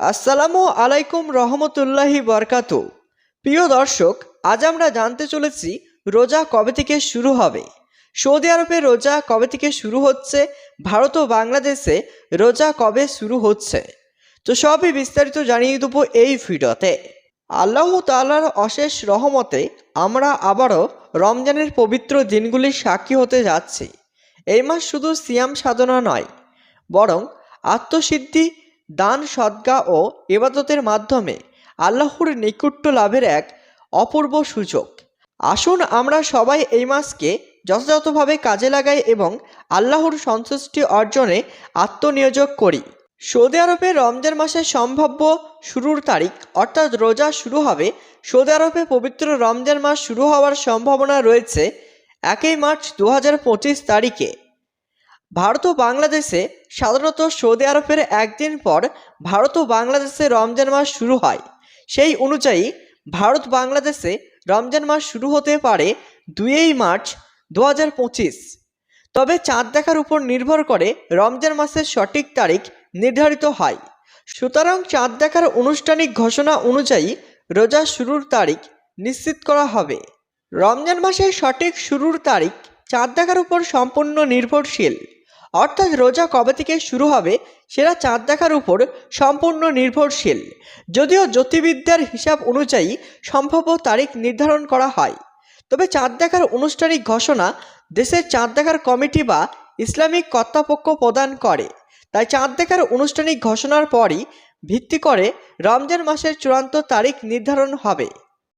আসসালামু আলাইকুম রহমতুল্লাহি বরকাত। প্রিয় দর্শক, আজ আমরা জানতে চলেছি রোজা কবে থেকে শুরু হবে। সৌদি আরবে রোজা কবে থেকে শুরু হচ্ছে, ভারত ও বাংলাদেশে রোজা কবে শুরু হচ্ছে? তো সবই বিস্তারিত জানিয়ে দেবো এই ভিডিওতে। আল্লাহ তাআলার অশেষ রহমতে আমরা আবারও রমজানের পবিত্র দিনগুলির সাক্ষী হতে যাচ্ছি। এই মাস শুধু সিয়াম সাধনা নয়, বরং আত্মসিদ্ধি দান সদ্গা ও এবাদতের মাধ্যমে আল্লাহর নৈকুট্য লাভের এক অপূর্ব সুযোগ। আসুন আমরা সবাই এই মাসকে যথাযথভাবে কাজে লাগাই এবং আল্লাহর সন্তুষ্টি অর্জনে আত্মনিয়োজক করি। সৌদি আরবে রমজান মাসের সম্ভাব্য শুরুর তারিখ অর্থাৎ রোজা শুরু হবে, সৌদি আরবে পবিত্র রমজান মাস শুরু হওয়ার সম্ভাবনা রয়েছে একই মার্চ দু হাজার পঁচিশ তারিখে। ভারত ও বাংলাদেশে সাধারণত সৌদি আরবের একদিন পর ভারত ও বাংলাদেশে রমজান মাস শুরু হয়। সেই অনুযায়ী ভারত বাংলাদেশে রমজান মাস শুরু হতে পারে দুইই মার্চ দু হাজার পঁচিশ। তবে চাঁদ দেখার উপর নির্ভর করে রমজান মাসের সঠিক তারিখ নির্ধারিত হয়। সুতরাং চাঁদ দেখার আনুষ্ঠানিক ঘোষণা অনুযায়ী রোজা শুরুর তারিখ নিশ্চিত করা হবে। রমজান মাসের সঠিক শুরুর তারিখ চাঁদ দেখার উপর সম্পূর্ণ নির্ভরশীল। অর্থাৎ রোজা কবে থেকে শুরু হবে সেটা চাঁদ দেখার উপর সম্পূর্ণ নির্ভরশীল। যদিও জ্যোতির্বিদ্যার হিসাব অনুযায়ী সম্ভাব্য তারিখ নির্ধারণ করা হয়। তবে চাঁদ দেখার আনুষ্ঠানিক ঘোষণা দেশের চাঁদ দেখার কমিটি বা ইসলামিক কর্তৃপক্ষ প্রদান করে। তাই চাঁদ দেখার আনুষ্ঠানিক ঘোষণার পরই ভিত্তি করে রমজান মাসের চূড়ান্ত তারিখ নির্ধারণ হবে।